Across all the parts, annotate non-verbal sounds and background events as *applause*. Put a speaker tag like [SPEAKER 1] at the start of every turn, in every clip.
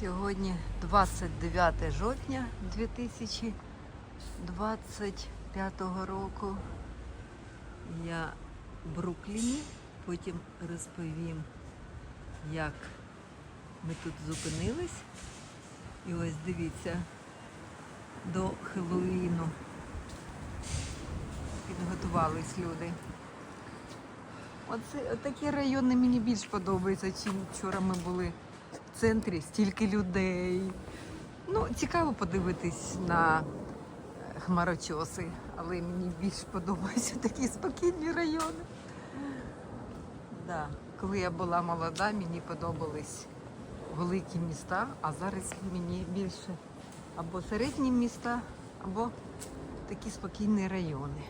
[SPEAKER 1] Сьогодні 29 жовтня 2025 року. Я в Брукліні. Потім розповім, як ми тут зупинились. І ось дивіться, до Хеллоуіну підготувались люди. Оце, такі райони мені більш подобаються, чим вчора ми були в центрі, стільки людей. Ну, цікаво подивитись на е, хмарочоси, але мені більш подобаються такі спокійні райони. Да. Коли я була молода, мені подобались великі міста, а зараз мені більше або середні міста, або такі спокійні райони.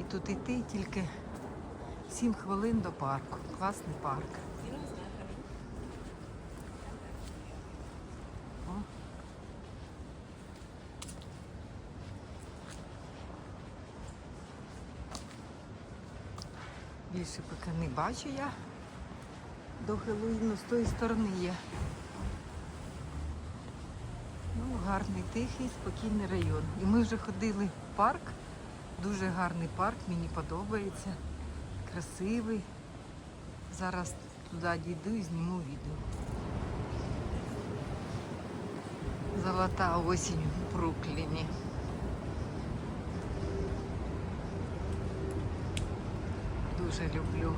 [SPEAKER 1] І тут йти тільки 7 хвилин до парку. Класний парк. Більше поки не бачу я. До Хеллоуіну з тої сторони є. Ну, гарний, тихий, спокійний район. І ми вже ходили в парк. Дуже гарний парк, мені подобається. Красивий. Зараз туди дійду і зніму відео. Золота осінь в Брукліні. Дуже люблю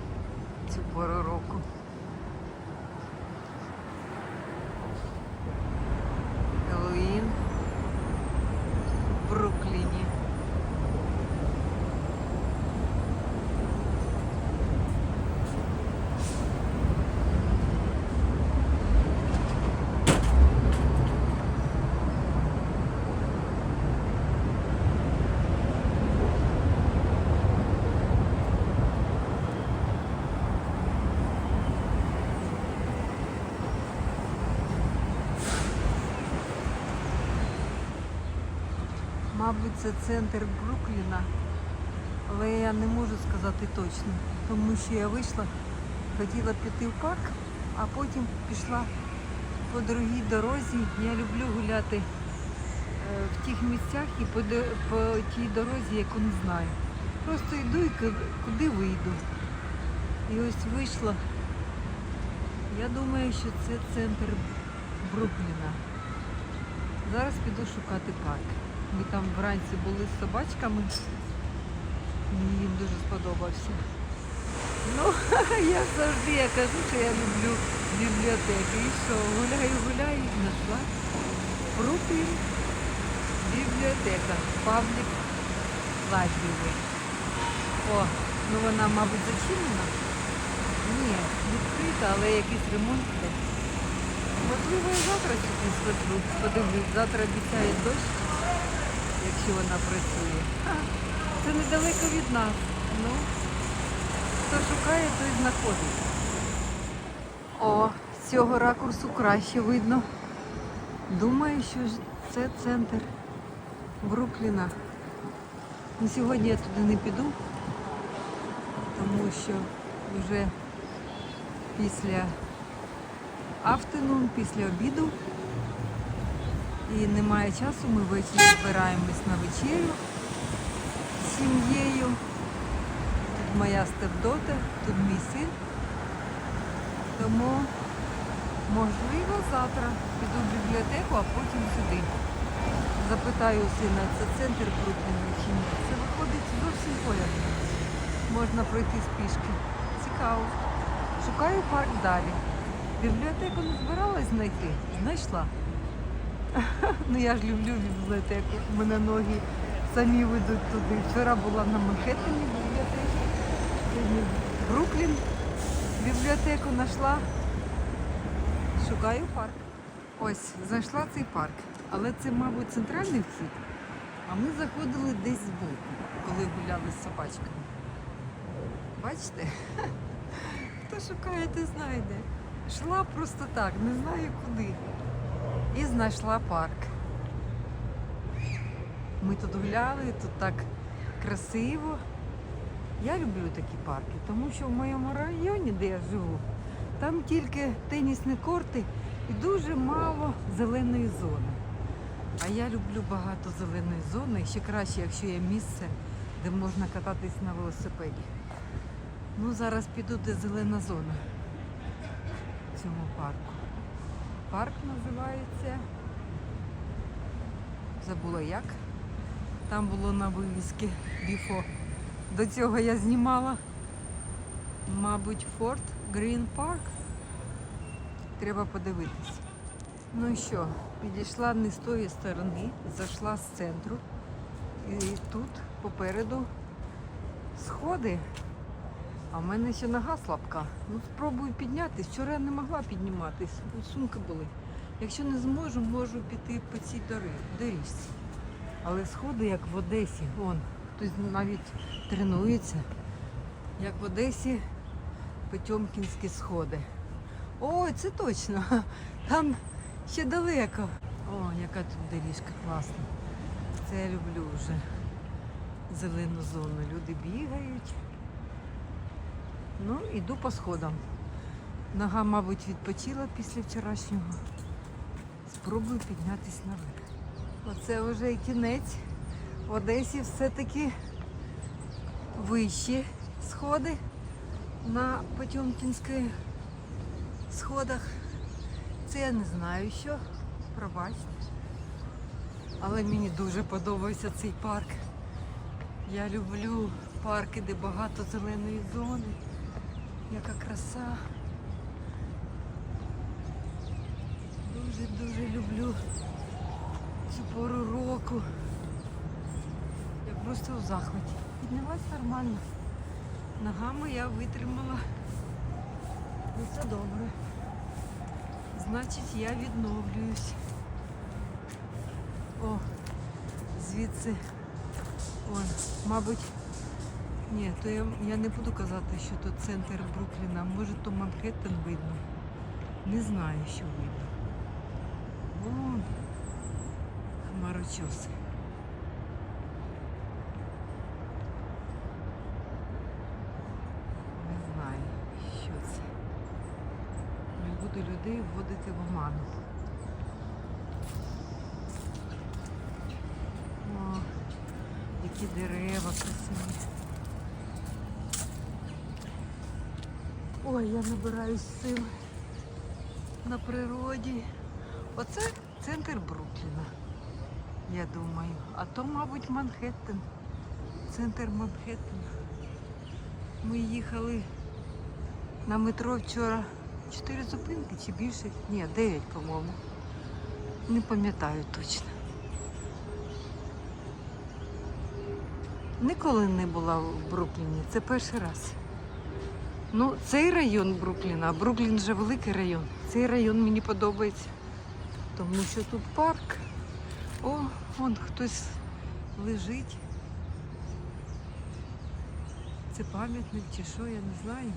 [SPEAKER 1] цю пору року. Хеллоуін в Брукліні. Мабуть, це центр Брукліна, але я не можу сказати точно, тому що я вийшла, хотіла піти в парк, а потім пішла по другій дорозі. Я люблю гуляти е, в тих місцях і по, по тій дорозі, яку не знаю. Просто йду і куди вийду. І ось вийшла. Я думаю, що це центр Брукліна. Зараз піду шукати парк. Ми там вранці були з собачками. Мені їм дуже сподобався. Ну, *laughs* я завжди я кажу, що я люблю бібліотеки. І що, гуляю, гуляю, і знайшла Бруклін бібліотека. Паблік Лайбрері. О, ну вона, мабуть, зачинена. Ні, відкрита, але якийсь ремонт. Можливо, і завтра сюди сходжу, подивлюсь. Завтра обіцяє дощ, якщо вона працює. Це недалеко від нас. Ну, хто шукає, той знаходить. О, з цього ракурсу краще видно. Думаю, що це центр Брукліна. Ну, сьогодні я туди не піду, тому що вже після афтернун після обіду. І немає часу, ми ввечері збираємось на вечерю з сім'єю. Тут моя степдота, тут мій син. Тому, можливо, завтра піду в бібліотеку, а потім сюди. Запитаю сина, це центр Брукліна чи ні. Це виходить зовсім поряд. Можна пройти з пішки. Цікаво. Шукаю парк далі. Бібліотеку не збиралась знайти. Знайшла. Ну я ж люблю бібліотеку. У мене ноги самі ведуть туди. Вчора була на Манхеттені бібліотеці. Бруклін бібліотеку знайшла. Шукаю парк. Ось, знайшла цей парк. Але це, мабуть, центральний вхід. А ми заходили десь збоку, коли гуляли з собачками. Бачите? *laughs* Хто шукає, той знайде. Йшла просто так, не знаю куди. І знайшла парк. Ми тут гуляли, тут так красиво. Я люблю такі парки, тому що в моєму районі, де я живу, там тільки тенісні корти і дуже мало зеленої зони. А я люблю багато зеленої зони. Ще краще, якщо є місце, де можна кататись на велосипеді. Ну, зараз піду, де зелена зона в цьому парку. Парк називається. Забула як. Там було на вивісці біфо. До цього я знімала. Мабуть, Форт Грін Парк. Треба подивитись. Ну що, підійшла не з тої сторони, зайшла з центру. І тут попереду сходи. А в мене ще нога слабка. Ну спробую піднятись. Вчора я не могла підніматись, сумки були. Якщо не зможу, можу піти по цій доріжці. Але сходи, як в Одесі, вон, хтось навіть тренується. Як в Одесі Потьомкінські сходи. Ой, це точно. Там ще далеко. О, яка тут доріжка класна. Це я люблю вже зелену зону. Люди бігають. Ну, іду по сходам. Нога, мабуть, відпочила після вчорашнього. Спробую піднятися наверх. Оце вже і кінець. В Одесі все-таки вищі сходи на Потьомкінських сходах. Це я не знаю що. Пробачте. Але мені дуже подобається цей парк. Я люблю парки, де багато зеленої зони. Яка краса. Дуже-дуже люблю цю пору року. Я просто у захваті. Піднялась нормально. Ногами я витримала. Ну це добре. Значить, я відновлююсь. О, звідси. Вон, мабуть, ні, то я, я не буду казати, що тут центр Брукліна. Може, то Манхеттен видно. Не знаю, що видно. Вон хмарочоси. Не знаю, що це. Не буду людей вводити в оману. О, які дерева красиві. Ой, я набираюсь сил на природі. Оце центр Брукліна, я думаю. А то, мабуть, Манхеттен. Центр Манхеттена. Ми їхали на метро вчора. Чотири зупинки чи більше? Ні, дев'ять, по-моєму. Не пам'ятаю точно. Ніколи не була в Брукліні. Це перший раз. Ну, цей район Брукліна, а Бруклін вже великий район. Цей район мені подобається. Тому що тут парк. О, вон хтось лежить. Це пам'ятник чи що, я не знаю.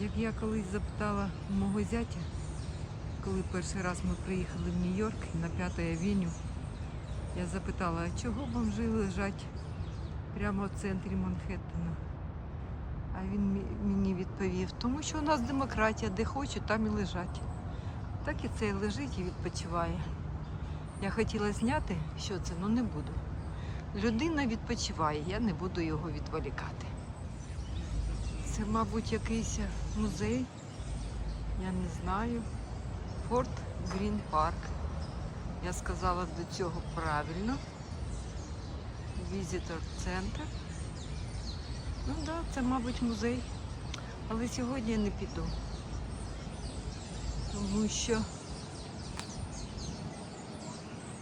[SPEAKER 1] Як я колись запитала мого зятя, коли перший раз ми приїхали в Нью-Йорк на 5 авеню, я запитала, а чого бомжи лежать прямо в центрі Манхеттена? А він мені відповів, тому що у нас демократія, де хочуть, там і лежать. Так і цей лежить і відпочиває. Я хотіла зняти, що це, але не буду. Людина відпочиває, я не буду його відволікати. Це, мабуть, якийсь музей. Я не знаю. Форт Грін Парк. Я сказала до цього правильно. Візитор центр. Ну так, да, це, мабуть, музей. Але сьогодні я не піду. Тому що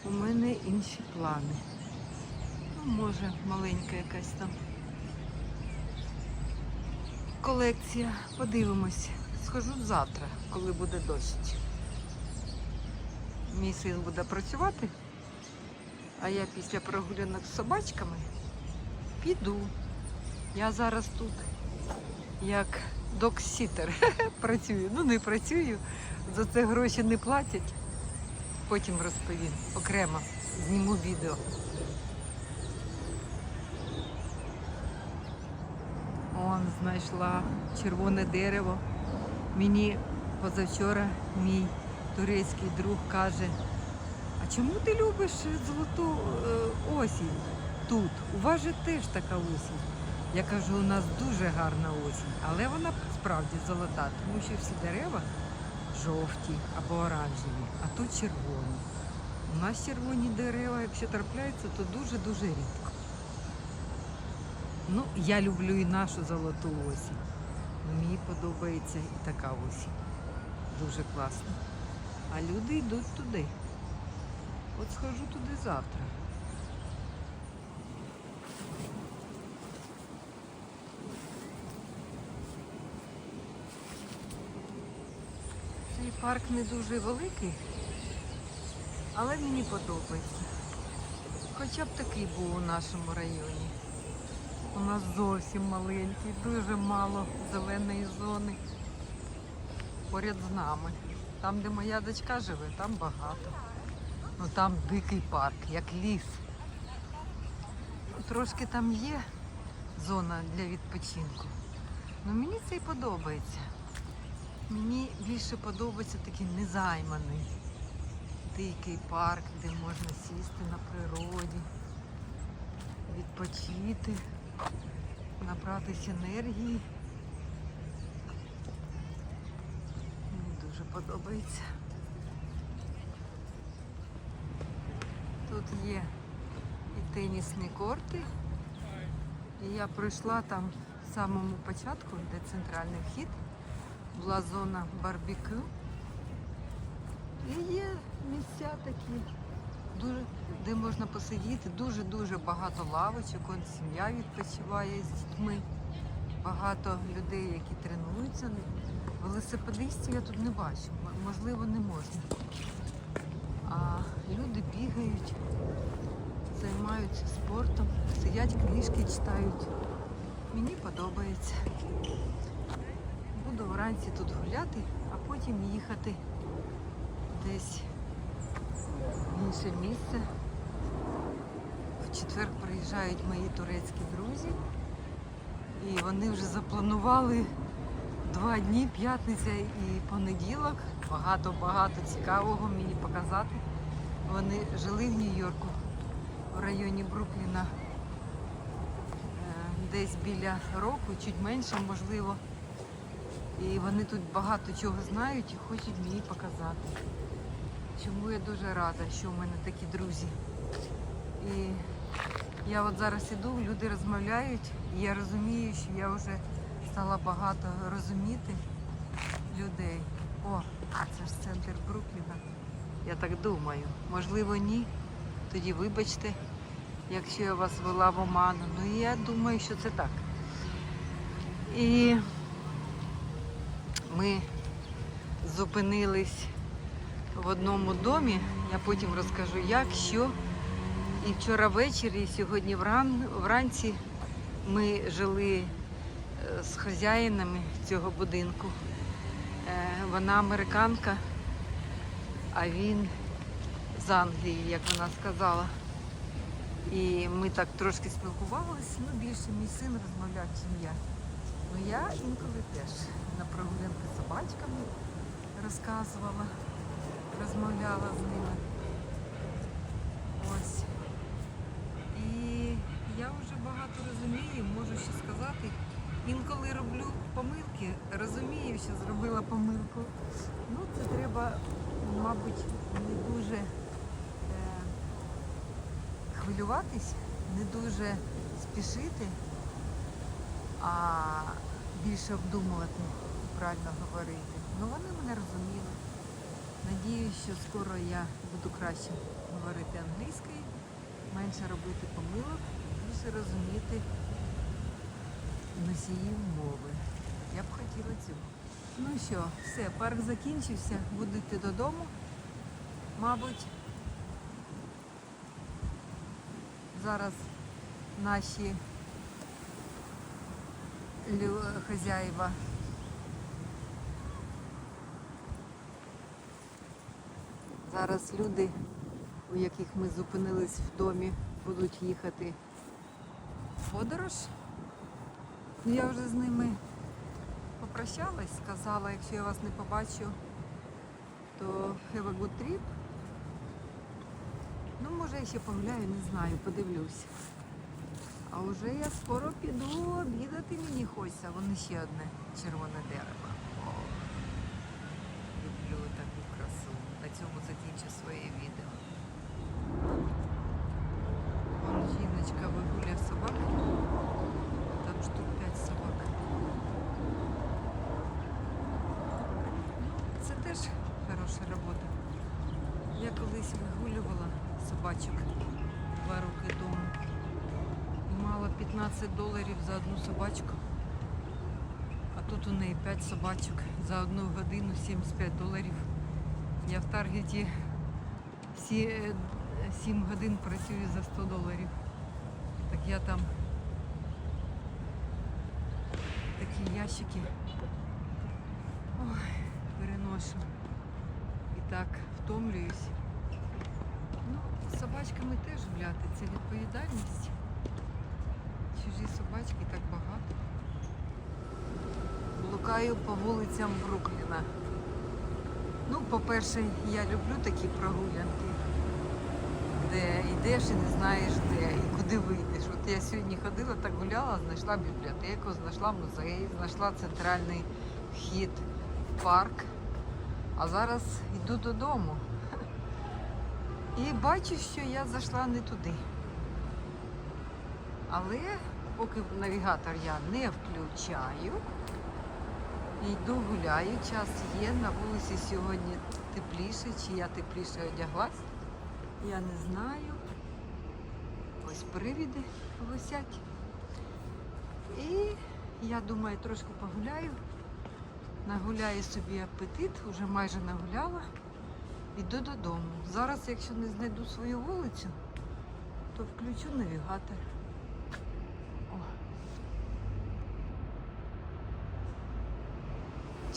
[SPEAKER 1] у мене інші плани. Ну, може, маленька якась там колекція. Подивимось. Схожу завтра, коли буде дощ. Мій син буде працювати, а я після прогулянок з собачками піду. Я зараз тут як доксітер *laughs* працюю. Ну не працюю, за це гроші не платять. Потім розповім окремо, зніму відео. Он знайшла червоне дерево. Мені позавчора мій турецький друг каже, а чому ти любиш золоту е, осінь тут? У вас же теж така осінь. Я кажу, у нас дуже гарна осінь, але вона справді золота, тому що всі дерева жовті або оранжеві, а тут червоні. У нас червоні дерева, якщо трапляються, то дуже-дуже рідко. Ну, я люблю і нашу золоту осінь. Мені подобається і така осінь. Дуже класно. А люди йдуть туди. От схожу туди завтра. Цей парк не дуже великий, але мені подобається. Хоча б такий був у нашому районі. У нас зовсім маленький, дуже мало зеленої зони поряд з нами. Там, де моя дочка живе, там багато. Ну там дикий парк, як ліс. Трошки там є зона для відпочинку. Ну мені це і подобається. Мені більше подобається такий незайманий дикий парк, де можна сісти на природі, відпочити, набратись енергії. Мені дуже подобається. Тут є і тенісні корти. І я пройшла там в самому початку, де центральний вхід, була зона барбекю. І є місця такі, дуже, де можна посидіти, дуже-дуже багато лавочок, он сім'я відпочиває з дітьми, багато людей, які тренуються. Велосипедистів я тут не бачу, можливо, не можна. А люди бігають, займаються спортом, сидять, книжки читають. Мені подобається. Буду вранці тут гуляти, а потім їхати десь в інше місце. В четвер приїжджають мої турецькі друзі. І вони вже запланували два дні, п'ятниця і понеділок. Багато-багато цікавого мені показати. Вони жили в Нью-Йорку, в районі Брукліна. Е, Десь біля року, чуть менше, можливо. І вони тут багато чого знають і хочуть мені показати. Чому я дуже рада, що в мене такі друзі. І я от зараз іду, люди розмовляють, і я розумію, що я вже стала багато розуміти людей. О, це ж центр Брукліна. Я так думаю. Можливо, ні. Тоді вибачте, якщо я вас вела в оману. Ну я думаю, що це так. І ми зупинились в одному домі. Я потім розкажу, як, що. І вчора ввечері, і сьогодні вран, вранці ми жили е, з хазяїнами цього будинку. Е, Вона американка, а він з Англії, як вона сказала. І ми так трошки спілкувалися, ну більше мій син розмовляв, чим я. Ну я інколи теж на прогулянки з собачками розказувала, розмовляла з ними. Ось. І я вже багато розумію, можу ще сказати. Інколи роблю помилки, розумію, що зробила помилку. Ну, це треба, мабуть, не дуже е, хвилюватись, не дуже спішити, а більше обдумувати, правильно говорити. Ну вони мене розуміли. Надіюсь, що скоро я буду краще говорити англійською, менше робити помилок, більше розуміти носіїв мови. Я б хотіла цього. Ну що, все, парк закінчився, буду йти додому. Мабуть, зараз наші хазяїва Зараз люди, у яких ми зупинились в домі, будуть їхати в подорож. Ну, Я вже з ними попрощалась, сказала, якщо я вас не побачу, то have a good trip. Ну, може, я ще погуляю, не знаю, подивлюсь. А вже я скоро піду обідати мені хочеться. Вон ще одне червоне дерево. О, люблю таку красу. На цьому закінчу своє відео. Вон жіночка вигуляє собак. Там штук 5 собак. Це теж хороша робота. Я колись вигулювала собачок два роки тому. І мала 15 доларів за одну собачку. А тут у неї 5 собачок за одну годину 75 доларів. Я в Таргеті всі 7 годин працюю за 100 доларів. Так я там такі ящики ой, переношу. І так втомлююсь. Ну, з собачками теж гуляти, це відповідальність. Собачки так багато. Блукаю по вулицям Брукліна. Ну, по-перше, я люблю такі прогулянки, де йдеш і не знаєш де і куди вийдеш. От я сьогодні ходила, так гуляла, знайшла бібліотеку, знайшла музей, знайшла центральний вхід в парк. А зараз йду додому. І бачу, що я зайшла не туди. Але поки навігатор я не включаю, йду гуляю, час є, на вулиці сьогодні тепліше, чи я тепліше одяглась, я не знаю. Ось привіди висять. І я думаю, трошки погуляю, нагуляю собі апетит, вже майже нагуляла. Йду додому. Зараз, якщо не знайду свою вулицю, то включу навігатор.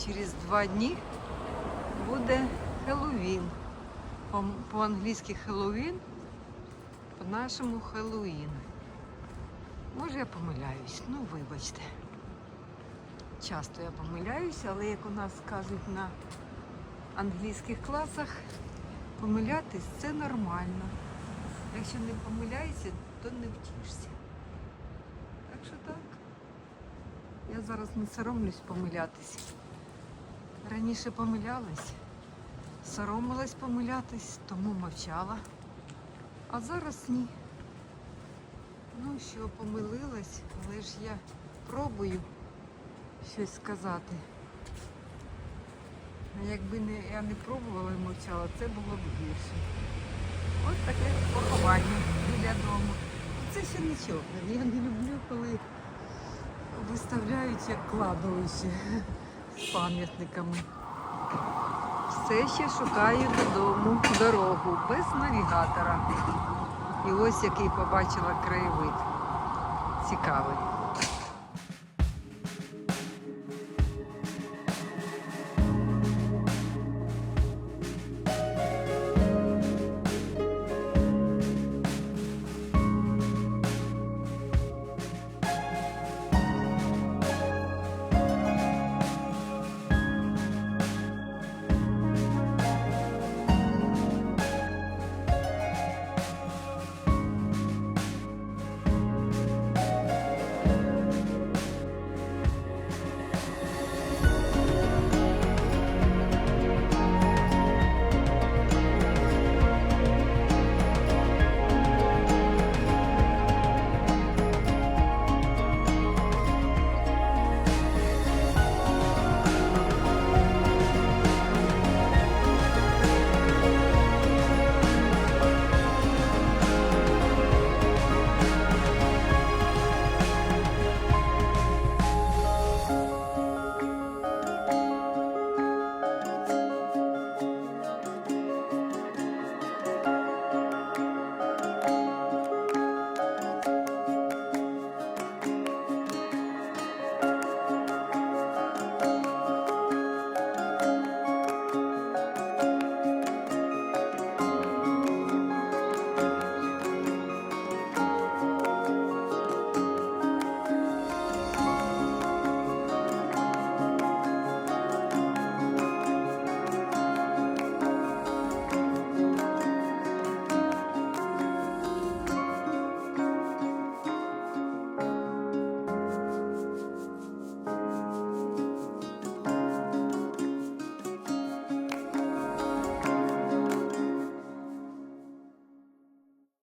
[SPEAKER 1] Через два дні буде Хеллоуін. По- По-англійськи Хеллоуін, по-нашому Хеллоуін. Може я помиляюсь, ну вибачте. Часто я помиляюсь, але як у нас кажуть на англійських класах, помилятись це нормально. Якщо не помиляєшся, то не вчишся. Так що так. Я зараз не соромлюсь помилятись. Раніше помилялась, соромилась помилятись, тому мовчала. А зараз ні. Ну що, помилилась, але ж я пробую щось сказати. А якби не, я не пробувала і мовчала, це було б гірше. От таке поховання біля дому. Це ще нічого. Я не люблю, коли виставляють як кладовище пам'ятниками. Все ще шукаю додому дорогу без навігатора. І ось який побачила краєвид. Цікавий.